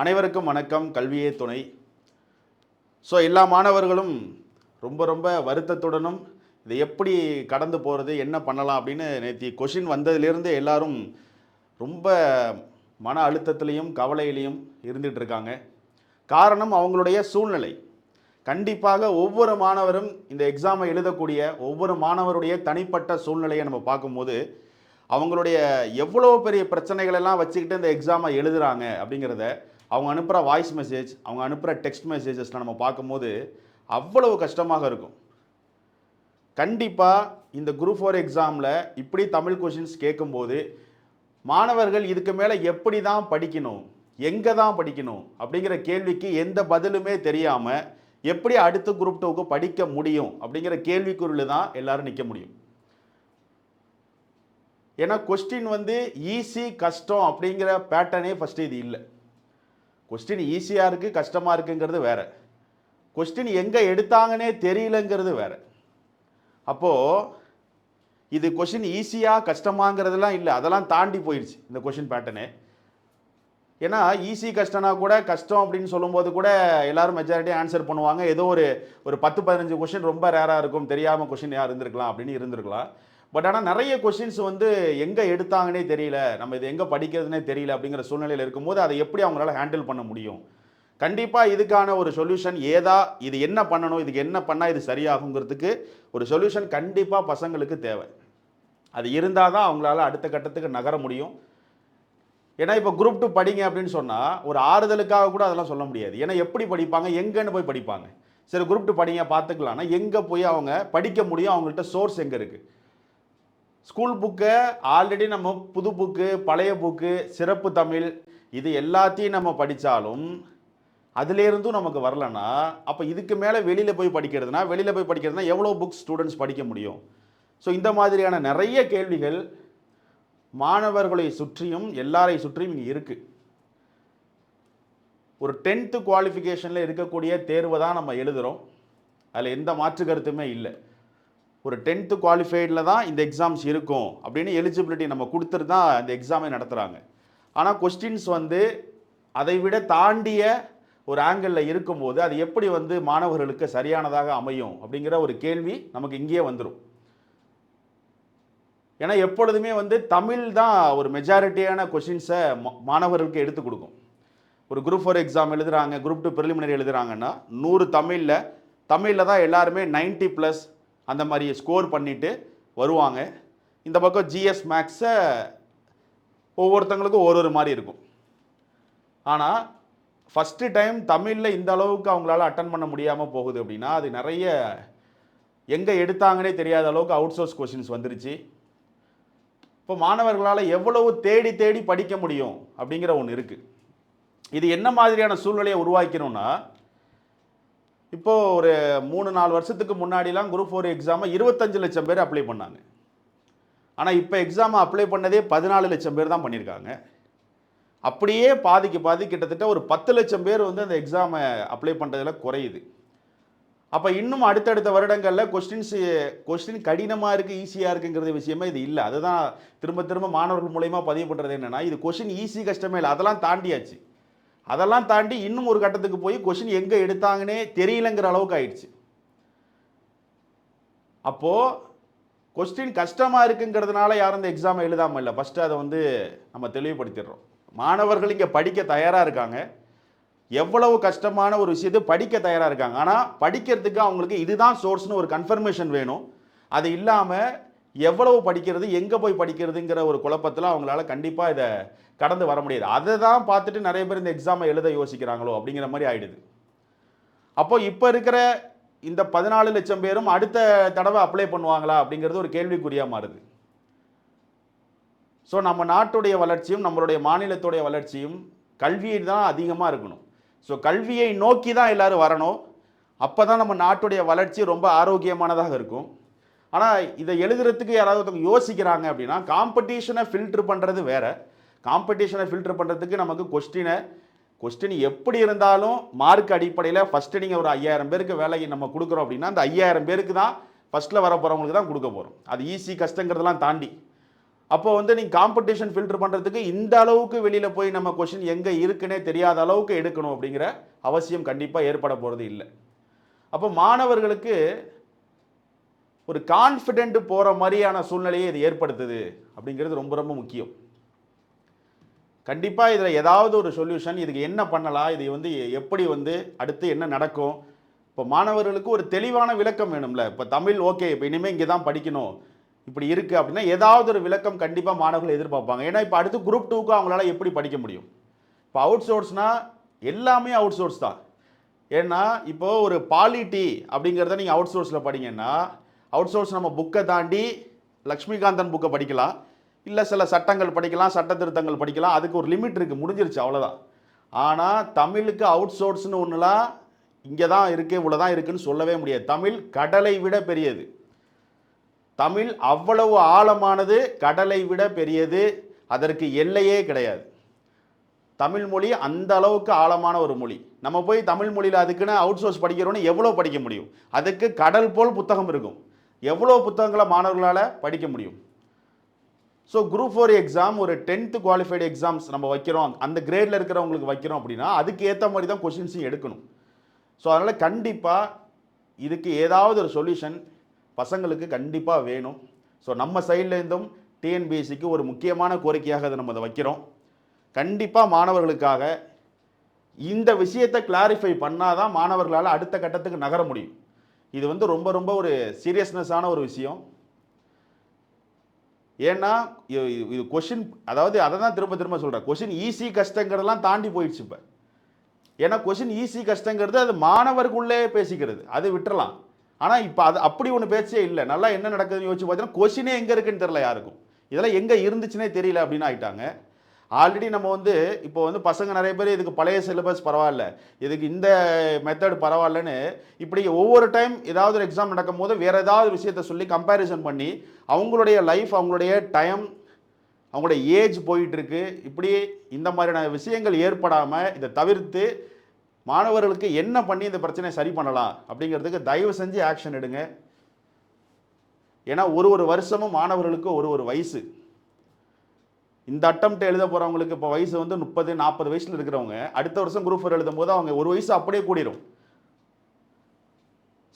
அனைவருக்கும் வணக்கம். கல்வியே துணை. ஸோ எல்லா மாணவர்களும் ரொம்ப ரொம்ப வருத்தத்துடனும் இதை எப்படி கடந்து போகிறது என்ன பண்ணலாம் அப்படின்னு நேற்று கொஷின் வந்ததுலேருந்து எல்லாரும் ரொம்ப மன அழுத்தத்திலையும் கவலையிலையும் இருந்துகிட்ருக்காங்க காரணம் அவங்களுடைய சூழ்நிலை. கண்டிப்பாக ஒவ்வொரு மாணவரும் இந்த எக்ஸாமை எழுதக்கூடிய ஒவ்வொரு மாணவருடைய தனிப்பட்ட சூழ்நிலையை நம்ம பார்க்கும்போது அவங்களுடைய எவ்வளோ பெரிய பிரச்சனைகளெல்லாம் வச்சுக்கிட்டு இந்த எக்ஸாமை எழுதுறாங்க அப்படிங்கிறத அவங்க அனுப்புகிற வாய்ஸ் மெசேஜ் அவங்க அனுப்புகிற டெக்ஸ்ட் மெசேஜஸ்லாம் நம்ம பார்க்கும்போது அவ்வளவு கஷ்டமாக இருக்கும். கண்டிப்பாக இந்த குரூப் ஃபோர் எக்ஸாமில் இப்படி தமிழ் கொஷின்ஸ் கேட்கும்போது மாணவர்கள் இதுக்கு மேலே எப்படி தான் படிக்கணும் எங்கே தான் படிக்கணும் அப்படிங்கிற கேள்விக்கு எந்த பதிலுமே தெரியாமல் எப்படி அடுத்த குரூப் டூக்கு படிக்க முடியும் அப்படிங்கிற கேள்விக்குறில் தான் எல்லோரும் நிற்க முடியும். ஏன்னா கொஸ்டின் வந்து ஈஸி கஷ்டம் அப்படிங்கிற பேட்டர்னே ஃபஸ்ட்டு இது இல்லை. கொஸ்டின் ஈஸியாக இருக்குது கஷ்டமாக இருக்குங்கிறது வேறு. கொஸ்டின் எங்கே எடுத்தாங்கன்னே தெரியலங்கிறது வேற. அப்போது இது கொஷின் ஈஸியாக கஷ்டமாங்கிறதெல்லாம் இல்லை. அதெல்லாம் தாண்டி போயிடுச்சு இந்த கொஷின் பேட்டர்னு ஏன்னா ஈஸி கஷ்டம்னா கூட கஷ்டம் அப்படின்னு சொல்லும்போது கூட எல்லாரும் மெஜாரிட்டி ஆன்சர் பண்ணுவாங்க. ஏதோ ஒரு ஒரு பத்து பதினஞ்சு கொஷின் ரொம்ப ரேராக இருக்கும். தெரியாமல் கொஷின் யார் இருந்திருக்கலாம் அப்படின்னு இருந்திருக்கலாம். பட் ஆனால் நிறைய கொஷின்ஸ் வந்து எங்கே எடுத்தாங்கன்னே தெரியல. நம்ம இது எங்கே படிக்கிறதுனே தெரியல அப்படிங்கிற சூழ்நிலையில் இருக்கும்போது அதை எப்படி அவங்களால ஹேண்டில் பண்ண முடியும்? கண்டிப்பாக இதுக்கான ஒரு சொல்யூஷன் ஏதா இது என்ன பண்ணணும் இதுக்கு என்ன பண்ணால் இது சரியாகுங்கிறதுக்கு ஒரு சொல்யூஷன் கண்டிப்பாக பசங்களுக்கு தேவை. அது இருந்தால் தான் அவங்களால அடுத்த கட்டத்துக்கு நகர முடியும். ஏன்னா இப்போ குரூப் டூ படிங்க அப்படின்னு சொன்னால் ஒரு ஆறுதலுக்காக கூட அதெல்லாம் சொல்ல முடியாது. ஏன்னா எப்படி படிப்பாங்க எங்கேன்னு போய் படிப்பாங்க. சரி குரூப் டூ படிங்க பார்த்துக்கலாம்னா எங்கே போய் அவங்க படிக்க முடியும் அவங்கள்ட்ட சோர்ஸ் எங்கே இருக்குது ஸ்கூல் புக்கை ஆல்ரெடி நம்ம புது புக்கு பழைய புக்கு சிறப்பு தமிழ் இது எல்லாத்தையும் நம்ம படித்தாலும் அதுலேருந்தும் நமக்கு வரலன்னா அப்போ இதுக்கு மேலே வெளியில் போய் படிக்கிறதுனா வெளியில் போய் படிக்கிறதுனா எவ்வளோ புக்ஸ் ஸ்டூடெண்ட்ஸ் படிக்க முடியும்? ஸோ இந்த மாதிரியான நிறைய கேள்விகள் மாணவர்களை சுற்றியும் எல்லாரை சுற்றியும் இங்கே இருக்குது ஒரு டென்த்து குவாலிஃபிகேஷனில் இருக்கக்கூடிய தேர்வை தான் நம்ம எழுதுகிறோம் அதில் எந்த மாற்று கருத்துமே இல்லை. ஒரு டென்த்து குவாலிஃபைடில் தான் இந்த எக்ஸாம்ஸ் இருக்கும் அப்படின்னு எலிஜிபிலிட்டி நம்ம கொடுத்துட்டு தான் இந்த எக்ஸாமை நடத்துகிறாங்க ஆனால் கொஸ்டின்ஸ் வந்து அதை விட தாண்டிய ஒரு ஆங்கிளில் இருக்கும்போது அது எப்படி வந்து மாணவர்களுக்கு சரியானதாக அமையும் அப்படிங்கிற ஒரு கேள்வி நமக்கு இங்கேயே வந்துடும் ஏன்னா எப்பொழுதுமே வந்து தமிழ் தான் ஒரு மெஜாரிட்டியான கொஷின்ஸை மாணவர்களுக்கு எடுத்து கொடுக்கும். ஒரு குரூப் ஃபோர் எக்ஸாம் எழுதுகிறாங்க குரூப் டூ ப்ரிலிமினரி எழுதுறாங்கன்னா நூறு தமிழில் தமிழில் தான் எல்லாருமே 90 ப்ளஸ் அந்த மாதிரி ஸ்கோர் பண்ணிவிட்டு வருவாங்க. இந்த பக்கம் ஜிஎஸ் மேக்ஸை ஒவ்வொருத்தங்களுக்கும் ஒரு ஒரு மாதிரி இருக்கும். ஆனால் ஃபஸ்ட்டு டைம் தமிழில் இந்த அளவுக்கு அவங்களால அட்டன் பண்ண முடியாமல் போகுது அப்படின்னா அது நிறைய எங்கே எடுத்தாங்கன்னே தெரியாத அளவுக்கு அவுட் சோர்ஸ் கொஷின்ஸ் வந்துருச்சு. இப்போ மாணவர்களால் எவ்வளவு தேடி தேடி படிக்க முடியும் அப்படிங்கிற ஒன்று இருக்குது இது என்ன மாதிரியான சூழ்நிலையை உருவாக்கணும்னா இப்போது ஒரு மூணு நாலு வருஷத்துக்கு முன்னாடிலாம் குரூப் ஃபோர் எக்ஸாமை இருபத்தஞ்சு லட்சம் பேர் அப்ளை பண்ணாங்க. ஆனால் இப்போ எக்ஸாமை அப்ளை பண்ணதே பதினாலு லட்சம் பேர் தான் பண்ணியிருக்காங்க அப்படியே பாதிக்கு பாதி கிட்டத்தட்ட ஒரு பத்து லட்சம் பேர் வந்து அந்த எக்ஸாமை அப்ளை பண்ணுறதுல குறையுது. அப்போ இன்னும் அடுத்தடுத்த வருடங்களில் கொஸ்டின்ஸ் கொஸ்டின் கடினமாக இருக்குது ஈஸியாக இருக்குங்கிறது விஷயமே இது இல்லை. அதுதான் திரும்ப திரும்ப மாணவர்கள் மூலயமா பதிவு பண்ணுறது என்னென்னா இது கொஸ்டின் ஈஸி கஷ்டமே இல்லை. அதெல்லாம் தாண்டியாச்சு. அதெல்லாம் தாண்டி இன்னும் ஒரு கட்டத்துக்கு போய் கொஷின் எங்கே எடுத்தாங்கன்னே தெரியலங்கிற அளவுக்கு ஆயிடுச்சு. அப்போது கொஸ்டின் கஷ்டமாக இருக்குங்கிறதுனால யாரும் இந்த எக்ஸாமை எழுதாமல் இல்லை. ஃபஸ்ட்டு அதை வந்து நம்ம தெளிவுபடுத்திடுறோம். மாணவர்கள் இங்கே படிக்க தயாராக இருக்காங்க. எவ்வளவு கஷ்டமான ஒரு விஷயத்தை படிக்க தயாராக இருக்காங்க. ஆனால் படிக்கிறதுக்கு அவங்களுக்கு இதுதான் சோர்ஸ்னு ஒரு கன்ஃபர்மேஷன் வேணும். அது இல்லாமல் எவ்வளவு படிக்கிறது எங்கே போய் படிக்கிறதுங்கிற ஒரு குழப்பத்தில் அவங்களால கண்டிப்பாக இதை கடந்து வர முடியாது. அதை தான் பார்த்துட்டு நிறைய பேர் இந்த எக்ஸாமை எழுத யோசிக்கிறாங்களோ அப்படிங்கிற மாதிரி ஆயிடுது. அப்போ இப்போ இருக்கிற இந்த பதினாலு லட்சம் பேரும் அடுத்த தடவை அப்ளை பண்ணுவாங்களா அப்படிங்கிறது ஒரு கேள்விக்குறியாக மாறுது. ஸோ நம்ம நாட்டுடைய வளர்ச்சியும் நம்மளுடைய மாநிலத்துடைய வளர்ச்சியும் கல்வியை தான் அதிகமாக இருக்கணும். ஸோ கல்வியை நோக்கி தான் எல்லாரும் வரணும். அப்போ தான் நம்ம நாட்டுடைய வளர்ச்சி ரொம்ப ஆரோக்கியமானதாக இருக்கும். ஆனால் இதை எழுதுறதுக்கு யாராவது ஒருத்தவங்க யோசிக்கிறாங்க அப்படின்னா காம்படிஷனை ஃபில்டர் பண்ணுறது வேறு. காம்படிஷனை ஃபில்டர் பண்ணுறதுக்கு நமக்கு கொஸ்டினை கொஸ்டின் எப்படி இருந்தாலும் மார்க் அடிப்படையில் ஃபஸ்ட்டு நீங்கள் ஒரு ஐயாயிரம் பேருக்கு வேலையை நம்ம கொடுக்குறோம் அப்படின்னா அந்த ஐயாயிரம் பேருக்கு தான் ஃபஸ்ட்டில் வர போகிறவங்களுக்கு தான் கொடுக்க போகிறோம் அது ஈஸி கஷ்டங்கிறதெல்லாம் தாண்டி. அப்போ வந்து நீங்கள் காம்படிஷன் ஃபில்டர் பண்ணுறதுக்கு இந்த அளவுக்கு வெளியில் போய் நம்ம கொஷின் எங்கே இருக்குன்னே தெரியாத அளவுக்கு எடுக்கணும் அப்படிங்கிற அவசியம் கண்டிப்பாக ஏற்பட போகிறது இல்லை. அப்போ மாணவர்களுக்கு ஒரு கான்ஃபிடென்ட் போகிற மாதிரியான சூழ்நிலையை இது ஏற்படுத்துது அப்படிங்கிறது ரொம்ப ரொம்ப முக்கியம். கண்டிப்பாக இதில் ஏதாவது ஒரு சொல்யூஷன் இதுக்கு என்ன பண்ணலாம் இது வந்து எப்படி வந்து அடுத்து என்ன நடக்கும்? இப்போ மாணவர்களுக்கு ஒரு தெளிவான விளக்கம் வேணும்ல. இப்போ தமிழ் ஓகே இப்போ இனிமேல் இங்கே தான் படிக்கணும். இப்படி இருக்குது அப்படின்னா ஏதாவது ஒரு விளக்கம் கண்டிப்பாக மாணவர்கள் எதிர்பார்ப்பாங்க. ஏன்னா இப்போ அடுத்து குரூப் டூக்கு அவங்களால எப்படி படிக்க முடியும்? இப்போ அவுட் சோர்ஸ்னால் எல்லாமே அவுட் சோர்ஸ் தான். ஏன்னா இப்போது ஒரு பாலிட்டி அப்படிங்கிறத நீங்கள் அவுட் சோர்ஸில் படிங்கன்னா அவுட் சோர்ஸ் நம்ம புக்கை தாண்டி லக்ஷ்மிகாந்தன் புக்கை படிக்கலாம். இல்லை சில சட்டங்கள் படிக்கலாம் சட்ட திருத்தங்கள் படிக்கலாம். அதுக்கு ஒரு லிமிட் இருக்குது முடிஞ்சிருச்சு அவ்வளோதான் ஆனால் தமிழுக்கு அவுட் சோர்ஸ்னு ஒன்றுலாம் இங்கே தான் இருக்குது இவ்வளோ தான் இருக்குதுன்னு சொல்லவே முடியாது. தமிழ் கடலை விட பெரியது. தமிழ் அவ்வளவு ஆழமானது கடலை விட பெரியது அதற்கு எல்லையே கிடையாது. தமிழ் மொழி அந்த அளவுக்கு ஆழமான ஒரு மொழி. நம்ம போய் தமிழ் மொழியில் அதுக்குன்னு அவுட் சோர்ஸ் படிக்கிறோன்னு எவ்வளோ படிக்க முடியும்? அதுக்கு கடல் போல் புத்தகம் இருக்கும். எவ்வளோ புத்தகங்களை மாணவர்களால் படிக்க முடியும்? ஸோ குரூப் ஃபோர் எக்ஸாம் ஒரு டென்த்து குவாலிஃபைடு எக்ஸாம்ஸ் நம்ம வைக்கிறோம். அந்த கிரேடில் இருக்கிறவங்களுக்கு வைக்கிறோம் அப்படின்னா அதுக்கு ஏற்ற மாதிரி தான் கொஷின்ஸையும் எடுக்கணும். ஸோ அதனால் கண்டிப்பாக இதுக்கு ஏதாவது ஒரு சொல்யூஷன் பசங்களுக்கு கண்டிப்பாக வேணும். ஸோ நம்ம சைட்லேருந்தும் டிஎன்பிஎஸ்சிக்கு ஒரு முக்கியமான கோரிக்கையாக அதை நம்ம அதை வைக்கிறோம். கண்டிப்பாக மாணவர்களுக்காக இந்த விஷயத்தை கிளாரிஃபை பண்ணால் தான் மாணவர்களால் அடுத்த கட்டத்துக்கு நகர முடியும். இது வந்து ரொம்ப ரொம்ப ஒரு சீரியஸ்னஸான ஒரு விஷயம். ஏன்னா இது- கொஷின் அதாவது அதை தான் திரும்ப திரும்ப சொல்கிறேன் கொஷின் ஈஸி கஷ்டங்கிறதெல்லாம் தாண்டி போயிடுச்சு இப்போ. ஏன்னா கொஷின் ஈஸி கஷ்டங்கிறது அது மாணவருக்குள்ளே பேசிக்கிறது. அது விட்டுறலாம். ஆனால் இப்போ அது அப்படி ஒன்று பேச்சே இல்லை. நல்லா என்ன நடக்குதுன்னு யோசிச்சு பார்த்தீங்கன்னா கொஷினே எங்கே இருக்குன்னு தெரில யாருக்கும். இதெல்லாம் எங்கே இருந்துச்சுன்னே தெரியல அப்படின்னு ஆயிட்டாங்க. ஆல்ரெடி நம்ம வந்து இப்போ வந்து பசங்க நிறைய பேர் இதுக்கு பழைய சிலபஸ் பரவாயில்ல. இதுக்கு இந்த மெத்தட் பரவாயில்லன்னு இப்படி ஒவ்வொரு டைம் ஏதாவது ஒரு எக்ஸாம் நடக்கும் போது வேறு ஏதாவது விஷயத்த சொல்லி கம்பேரிசன் பண்ணி அவங்களுடைய லைஃப் அவங்களுடைய டைம் அவங்களுடைய ஏஜ் போயிட்டுருக்கு. இப்படி இந்த மாதிரியான விஷயங்கள் ஏற்படாமல் இதை தவிர்த்து மாணவர்களுக்கு என்ன பண்ணி இந்த பிரச்சனையை சரி பண்ணலாம் அப்படிங்கிறதுக்கு தயவு செஞ்சு ஆக்ஷன் எடுங்க. ஏன்னா ஒரு ஒரு வருஷமும் மாணவர்களுக்கு ஒரு ஒரு வயசு. இந்த அட்டம்ப்ட் எழுத போகிறவங்களுக்கு இப்போ வயசு வந்து முப்பது நாற்பது வயசில் இருக்கிறவங்க அடுத்த வருஷம் குரூப் ஃபோர் எழுதும் போது அவங்க ஒரு வயசு அப்படியே கூடிரும்.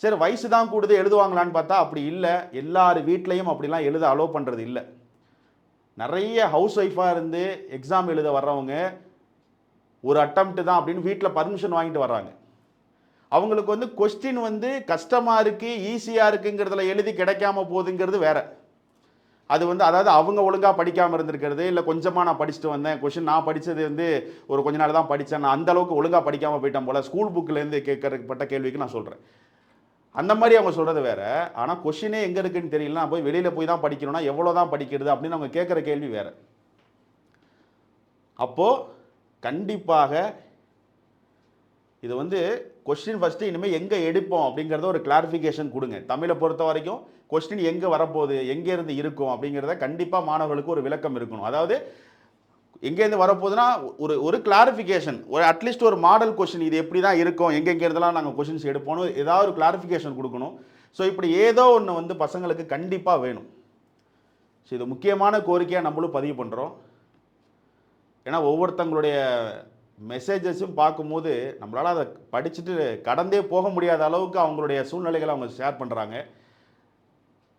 சரி வயசு தான் கூடுது எழுதுவாங்களான்னு பார்த்தா அப்படி இல்லை. எல்லார் வீட்லேயும் அப்படிலாம் எழுத அலோவ் பண்ணுறது இல்லை. நிறைய ஹவுஸ் ஒய்ஃபாக இருந்து எக்ஸாம் எழுத வர்றவங்க ஒரு அட்டம்ப்ட் தான் அப்படின்னு வீட்டில் பர்மிஷன் வாங்கிட்டு வர்றாங்க. அவங்களுக்கு வந்து கொஸ்டின் வந்து கஷ்டமாக இருக்குது ஈஸியாக இருக்குங்கிறதுல எழுதி கிடைக்காம போகுதுங்கிறது வேறு. அது வந்து அதாவது அவங்க ஒழுங்காக படிக்காமல் இருந்திருக்கிறது இல்லை கொஞ்சமாக நான் படிச்சுட்டு வந்தேன் கொஷின் நான் படித்தது வந்து ஒரு கொஞ்ச நாள் தான் படித்தேன் நான் அந்த அளவுக்கு ஒழுங்காக படிக்காமல் போயிட்டேன் போல் ஸ்கூல் புக்கிலேருந்து கேட்கறப்பட்ட கேள்விக்கு நான் சொல்கிறேன் அந்த மாதிரி அவங்க சொல்கிறது வேறு. ஆனால் கொஷினே எங்கே இருக்குன்னு தெரியல நான் போய் வெளியில் போய் தான் படிக்கணும்னா எவ்வளோ தான் படிக்கிறது அப்படின்னு அவங்க கேட்குற கேள்வி வேறு. அப்போது கண்டிப்பாக இது வந்து கொஸ்டின் ஃபஸ்ட்டு இனிமேல் எங்கே எடுப்போம் அப்படிங்கிறத ஒரு கிளாரிஃபிகேஷன் கொடுங்க. தமிழை பொறுத்த வரைக்கும் கொஸ்டின் எங்கே வரப்போகுது எங்கேருந்து இருக்கும் அப்படிங்கிறத கண்டிப்பாக மாணவர்களுக்கு ஒரு விளக்கம் இருக்கணும். அதாவது எங்கேருந்து வரப்போகுதுன்னா ஒரு ஒரு கிளாரிஃபிகேஷன் ஒரு அட்லீஸ்ட் ஒரு மாடல் கொஸ்டின் இது எப்படி தான் இருக்கும் எங்கெங்கேருந்துலாம் நாங்கள் கொஸ்டின்ஸ் எடுப்போம்னு ஏதாவது ஒரு கிளாரிஃபிகேஷன் கொடுக்கணும். ஸோ இப்படி ஏதோ ஒன்று வந்து பசங்களுக்கு கண்டிப்பாக வேணும். ஸோ இது முக்கியமான கோரிக்கையாக நம்மளும் பதிவு பண்ணுறோம் ஏன்னா ஒவ்வொருத்தங்களுடைய மெசேஜஸும் பார்க்கும்போது நம்மளால் அதை படிச்சுட்டு கடந்தே போக முடியாத அளவுக்கு அவங்களுடைய சூழ்நிலைகளை அவங்க ஷேர் பண்ணுறாங்க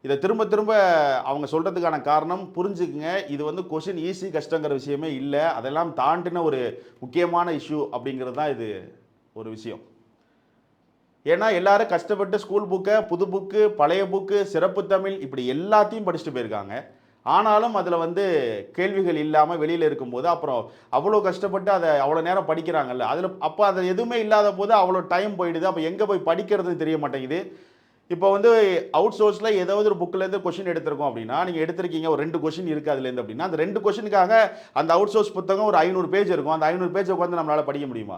இதை திரும்ப திரும்ப அவங்க சொல்கிறதுக்கான காரணம் புரிஞ்சுக்குங்க. இது வந்து கொஷின் ஈஸி கஷ்டங்கிற விஷயமே இல்லை. அதெல்லாம் தாண்டின ஒரு முக்கியமான இஷ்யூ அப்படிங்கிறது தான் இது ஒரு விஷயம். ஏன்னா எல்லாரும் கஷ்டப்பட்டு ஸ்கூல் புக்கை புது புக்கு பழைய புக்கு சிறப்பு தமிழ் இப்படி எல்லாத்தையும் படிச்சுட்டு போயிருக்காங்க. ஆனாலும் அதில் வந்து கேள்விகள் இல்லாமல் வெளியில் இருக்கும்போது அப்புறம் அவ்வளோ கஷ்டப்பட்டு அதை அவ்வளோ நேரம் படிக்கிறாங்கல்ல. அதில் அப்போ அது எதுவுமே இல்லாத போது அவ்வளோ டைம் போயிடுது. அப்போ எங்கே போய் படிக்கிறதுன்னு தெரிய மாட்டேங்குது. இப்போ வந்து அவுட் சோர்ஸில் ஏதாவது ஒரு புக்கிலேருந்து கொஷின் எடுத்திருக்கோம் அப்படின்னா நீங்கள் எடுத்திருக்கீங்க ஒரு ரெண்டு கொஷின் இருக்குது அதுலேருந்து அப்படின்னா அந்த ரெண்டு கொஷினுக்காக அந்த அவுட் சோர்ஸ் புத்தகம் ஒரு ஐநூறு பேஜ் இருக்கும். அந்த ஐநூறு பேஜ் உட்காந்து நம்மளால் படிக்க முடியுமா?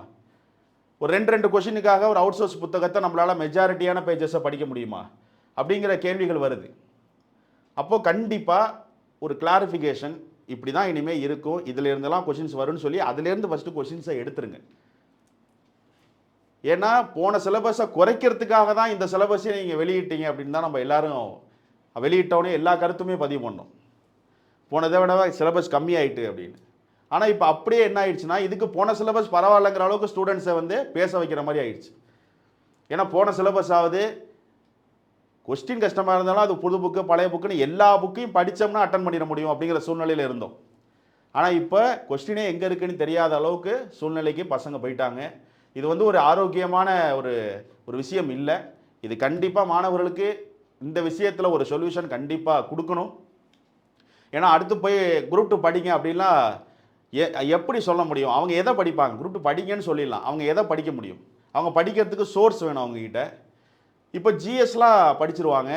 ஒரு ரெண்டு ரெண்டு கொஷினுக்காக ஒரு அவுட் சோர்ஸ் புத்தகத்தை நம்மளால் மெஜாரிட்டியான பேஜஸை படிக்க முடியுமா? அப்படிங்கிற கேள்விகள் வருது. அப்போது கண்டிப்பாக ஒரு கிளாரிஃபிகேஷன் இப்படி தான் இனிமேல் இருக்கும். இதில் இருந்தெல்லாம் கொஷின்ஸ் வரும்னு சொல்லி அதுலேருந்து ஃபஸ்ட்டு கொஷின்ஸை எடுத்துருங்க. ஏன்னா போன சிலபஸை குறைக்கிறதுக்காக தான் இந்த சிலபஸை நீங்கள் வெளியிட்டீங்க அப்படின்னு தான் நம்ம எல்லோரும் வெளியிட்டோடனே எல்லா கருத்துமே பதிவு பண்ணோம். போனதை விட சிலபஸ் கம்மியாயிட்டு அப்படின்னு. ஆனால் இப்போ அப்படியே என்ன ஆயிடுச்சுன்னா இதுக்கு போன சிலபஸ் பரவாயில்லைங்கிற அளவுக்கு ஸ்டூடெண்ட்ஸை வந்து பேச வைக்கிற மாதிரி ஆயிடுச்சு. ஏன்னா போன சிலபஸ் ஆகுது கொஸ்டின் கஷ்டமாக இருந்தாலும் அது புது புக்கு பழைய புக்குன்னு எல்லா புக்கையும் படித்தோம்னா அட்டன் பண்ணிட முடியும் அப்படிங்கிற சூழ்நிலையில் இருந்தோம். ஆனால் இப்போ கொஸ்டினே எங்கே இருக்குன்னு தெரியாத அளவுக்கு சூழ்நிலைக்கு பசங்க போயிட்டாங்க. இது வந்து ஒரு ஆரோக்கியமான ஒரு ஒரு விஷயம் இல்லை. இது கண்டிப்பாக மாணவர்களுக்கு இந்த விஷயத்தில் ஒரு சொல்யூஷன் கண்டிப்பாக கொடுக்கணும். ஏன்னா அடுத்து போய் குரூப் டூ படிங்க அப்படின்லாம் எ எப்படி சொல்ல முடியும்? அவங்க எதை படிப்பாங்க? குரூப் டூ படிங்கன்னு சொல்லிடலாம். அவங்க எதை படிக்க முடியும்? அவங்க படிக்கிறதுக்கு சோர்ஸ் வேணும் அவங்ககிட்ட. இப்போ ஜிஎஸ்லாம் படிச்சிருவாங்க.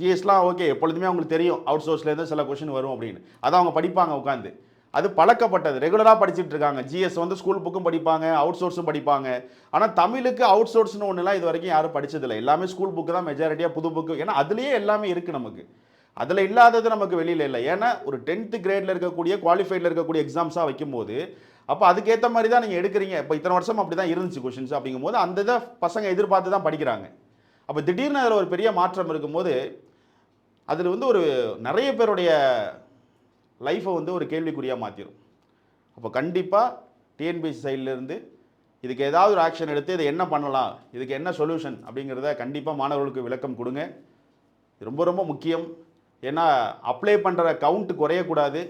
ஜிஎஸ்லாம் ஓகே எப்பொழுதுமே அவங்களுக்கு தெரியும். அவுட் சோர்ஸ்லேருந்து சில கொஷின் வரும் அப்படின்னு. அதை அவங்க படிப்பாங்க உட்காந்து அது பழக்கப்பட்டது. ரெகுலராக படிச்சுட்டு இருக்காங்க. ஜிஎஸ் வந்து ஸ்கூல் புக்கும் படிப்பாங்க அவுட் சோர்ஸும் படிப்பாங்க. ஆனால் தமிழுக்கு அவுட் சோர்ஸ்னு ஒன்றுலாம் இது வரைக்கும் யாரும் படித்ததில்லை எல்லாமே ஸ்கூல் புக்கு தான் மெஜாரிட்டியாக புது புக்கு ஏன்னா அதுலேயே எல்லாமே இருக்குது நமக்கு. அதில் இல்லாதது நமக்கு வெளியில் இல்லை. ஏன்னா ஒரு டென்த்து கிரேடில் இருக்கக்கூடிய குவாலிஃபைடில் இருக்கக்கூடிய எக்ஸாம்ஸாக வைக்கும்போது அப்போ அதுக்கேற்ற மாதிரி தான் நீங்கள் எடுக்கிறீங்க. இப்போ இத்தனை வருஷம் அப்படி தான் இருந்துச்சு கொஷின்ஸ் அப்படிங்கும்போது அந்த இதை பசங்க எதிர்பார்த்து தான் படிக்கிறாங்க. அப்போ திடீர்னு அதில் ஒரு பெரிய மாற்றம் இருக்கும்போது அதில் வந்து ஒரு நிறைய பேருடைய லைஃப்பை வந்து ஒரு கேள்விக்குறியாக மாற்றிடும் அப்போ கண்டிப்பாக டிஎன்பிஎஸ்சி சைட்லேருந்து இதுக்கு ஏதாவது ஒரு ஆக்ஷன் எடுத்து இதை என்ன பண்ணலாம் இதுக்கு என்ன சொல்யூஷன் அப்படிங்கிறத கண்டிப்பாக மாணவர்களுக்கு விளக்கம் கொடுங்க. ரொம்ப ரொம்ப முக்கியம். ஏன்னா அப்ளை பண்ணுற கவுண்ட் குறையக்கூடாது.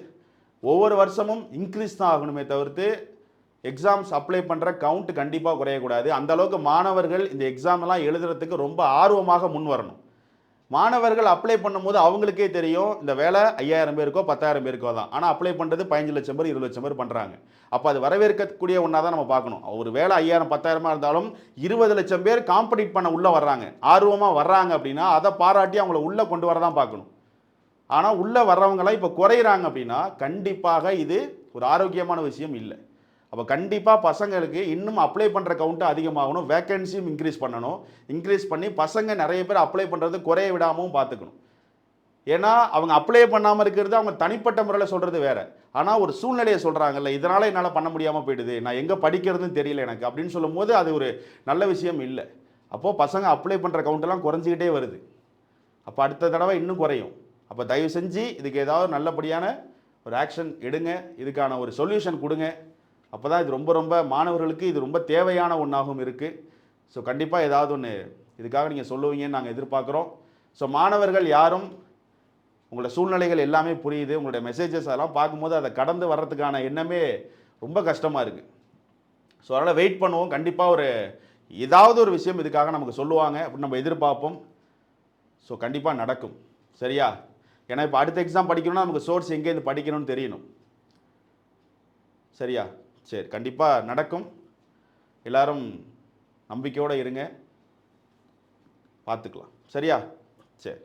ஒவ்வொரு வருஷமும் இன்க்ரீஸ் தான் ஆகணுமே தவிர்த்து எக்ஸாம்ஸ் அப்ளை பண்ணுற கவுண்ட் கண்டிப்பாக குறையக்கூடாது. அந்தளவுக்கு மாணவர்கள் இந்த எக்ஸாம்லாம் எழுதுறதுக்கு ரொம்ப ஆர்வமாக முன் வரணும். மாணவர்கள் அப்ளை பண்ணும்போது அவங்களுக்கே தெரியும் இந்த வேலை ஐயாயிரம் பேருக்கோ பத்தாயிரம் பேருக்கோ தான். ஆனால் அப்ளை பண்ணுறது பதினஞ்சு லட்சம் பேர் இருபது லட்சம் பேர் பண்ணுறாங்க அப்போ அது வரவேற்கக்கூடிய ஒன்றா தான் நம்ம பார்க்கணும். ஒரு வேலை ஐயாயிரம் பத்தாயிரமா இருந்தாலும் இருபது லட்சம் பேர் காம்படிட் பண்ண உள்ளே வர்றாங்க. ஆர்வமாக வர்றாங்க அப்படின்னா அதை பாராட்டி அவங்கள உள்ளே கொண்டு வர தான் பார்க்கணும். ஆனால் உள்ளே வர்றவங்களாம் இப்போ குறையிறாங்க அப்படின்னா கண்டிப்பாக இது ஒரு ஆரோக்கியமான விஷயம் இல்லை. அப்போ கண்டிப்பாக பசங்களுக்கு இன்னும் அப்ளை பண்ணுற கவுண்ட்டு அதிகமாகணும். வேக்கன்சியும் இன்க்ரீஸ் பண்ணணும். இன்க்ரீஸ் பண்ணி பசங்க நிறைய பேர் அப்ளை பண்ணுறது குறைய விடாமல் பார்த்துக்கணும். ஏன்னா அவங்க அப்ளை பண்ணாமல் இருக்கிறது அவங்க தனிப்பட்ட முறையில் சொல்கிறது வேறு. ஆனால் ஒரு சூழ்நிலையை சொல்கிறாங்கல்ல இதனால் என்னால் பண்ண முடியாமல் போயிடுது நான் எங்கே படிக்கிறதுன்னு தெரியல எனக்கு அப்படின்னு சொல்லும்போது அது ஒரு நல்ல விஷயம் இல்லை. அப்போது பசங்க அப்ளை பண்ணுற கவுண்டெல்லாம் குறைஞ்சிக்கிட்டே வருது. அப்போ அடுத்த தடவை இன்னும் குறையும். அப்போ தயவு செஞ்சு இதுக்கு ஏதாவது நல்லபடியான ஒரு ஆக்ஷன் எடுங்க. இதுக்கான ஒரு சொல்யூஷன் கொடுங்க. அப்போ தான் இது ரொம்ப ரொம்ப மாணவர்களுக்கு இது ரொம்ப தேவையான ஒன்றாகவும் இருக்குது ஸோ கண்டிப்பாக ஏதாவது ஒன்று இதுக்காக நீங்கள் சொல்லுவீங்கன்னு நாங்கள் எதிர்பார்க்குறோம். ஸோ மாணவர்கள் யாரும் உங்களோட சூழ்நிலைகள் எல்லாமே புரியுது. உங்களுடைய மெசேஜஸ் அதெல்லாம் பார்க்கும்போது அதை கடந்து வர்றதுக்கான எண்ணமே ரொம்ப கஷ்டமாக இருக்குது ஸோ அதனால் வெயிட் பண்ணுவோம். கண்டிப்பாக ஒரு ஏதாவது ஒரு விஷயம் இதுக்காக நமக்கு சொல்லுவாங்க. அப்படின்னு நம்ம எதிர்பார்ப்போம். ஸோ கண்டிப்பாக நடக்கும். சரியா? ஏன்னா இப்போ அடுத்த எக்ஸாம் படிக்கணும்னா நமக்கு சோர்ஸ் எங்கேருந்து படிக்கணும்னு தெரியணும். சரியா? சரி கண்டிப்பாக நடக்கும். எல்லாரும் நம்பிக்கையோடு இருங்க. பார்த்துக்கலாம். சரியா? சரி.